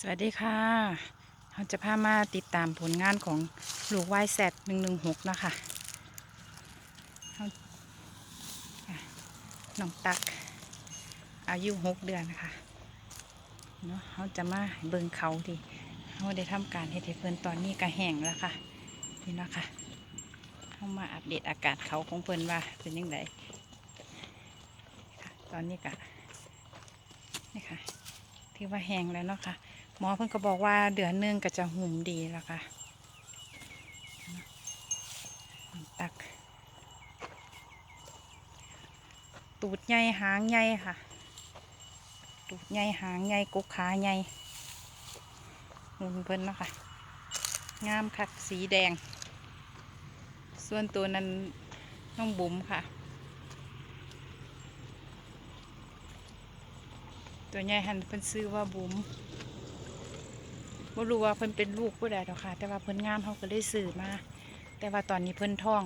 สวัสดีค่ะ เราจะพามาติดตามผลงานของลูกวายแซดหนึ่งหนึ่งหกนะคะน้องตัก อายุหกเดือนนะคะเนาะเขาจะมาเบิ่งเขาดีเขาได้ทำการเฮ็ดให้เพิ่นตอนนี้ก็แห้งแล้วค่ะ นี่นะคะเขามาอัปเดตอาการเขาของเพิ่นว่าเป็นยังไงตอนนี้ก็นี่ค่ะที่ว่าแห้งแล้วเนาะค่ะ หมอเพิ่นก็บอกว่าเดือนหนึงก็จะหุ่มดีแล้วค่ะ ตัก ตูดใหญ่หางใหญ่ค่ะ ตูดใหญ่หางใหญ่กกขาใหญ่หุ่นเพิ่นเนาะค่ะงามคักสีแดง ส่วนตัวนั้นน้องบุ๋มค่ะ ตัวใหญ่หันเพิ่นซื้อว่าบุ๋ม บ่รู้ว่าเพิ่นเป็นลูกผู้ใดดอกค่ะ แต่ว่าเพิ่นงามเขาก็เลยซื้อมา แต่ว่าตอนนี้เพิ่นท้อง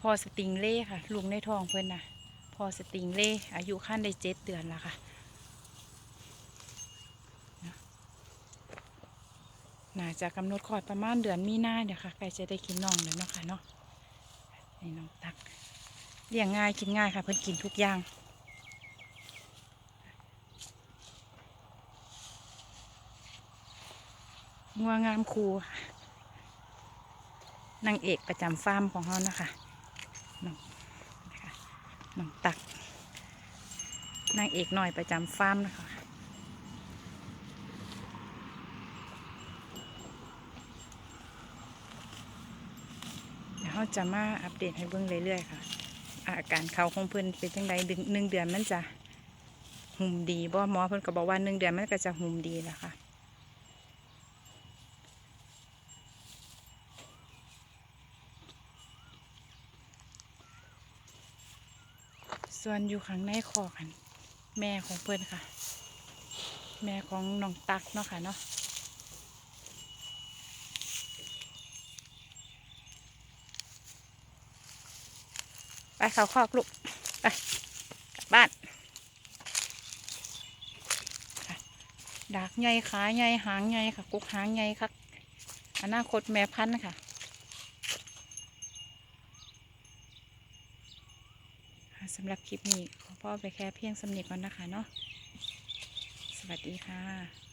พอสติงเล่ค่ะ ลุงในท้องเพิ่นน่ะพอสติงเล่อายุขั้นได้เจ็ดเดือนแล้วค่ะน่าจะกำหนดคลอดประมาณเดือนมีนาเนี่ยค่ะใกล้จะได้กินน่องแล้วเนาะค่ะเนาะนี่น้องตักเลี้ยงง่ายกินง่ายค่ะ เพิ่นกินทุกอย่าง งัวงามครูนางเอกประจำฟาร์มของเขานะคะน้องนะคะน้องตักนางเอกหน่อยประจำฟาร์มนะคะเดี๋ยวเขาจะมาอัปเดตให้เบิ่งเรื่อยๆค่ะ อาการเขาของเพิ่อนเป็นจังไดดึงหนึ่งเดือนมันจะหุ่มดีบ่หมอเพิ่อนก็บอกว่าหนึ่งเดือนมันก็จะหุ่มดีแล้วค่ะ ส่วนอยู่ข้างในคอกัน แม่ของเพื่อนค่ะ แม่ของน้องตักเนาะค่ะเนาะไปเขาคอกลูกไปกลับบ้านดากใหญ่ขาใหญ่หางใหญ่ค่ะ กุกหางใหญ่ค่ะอนาคตแม่พันธุ์ค่ะค่ะ สำหรับคลิปนี้ขอพ่อไปแค่เพียงสำเนีก่อนนะคะเนาะสวัสดีค่ะ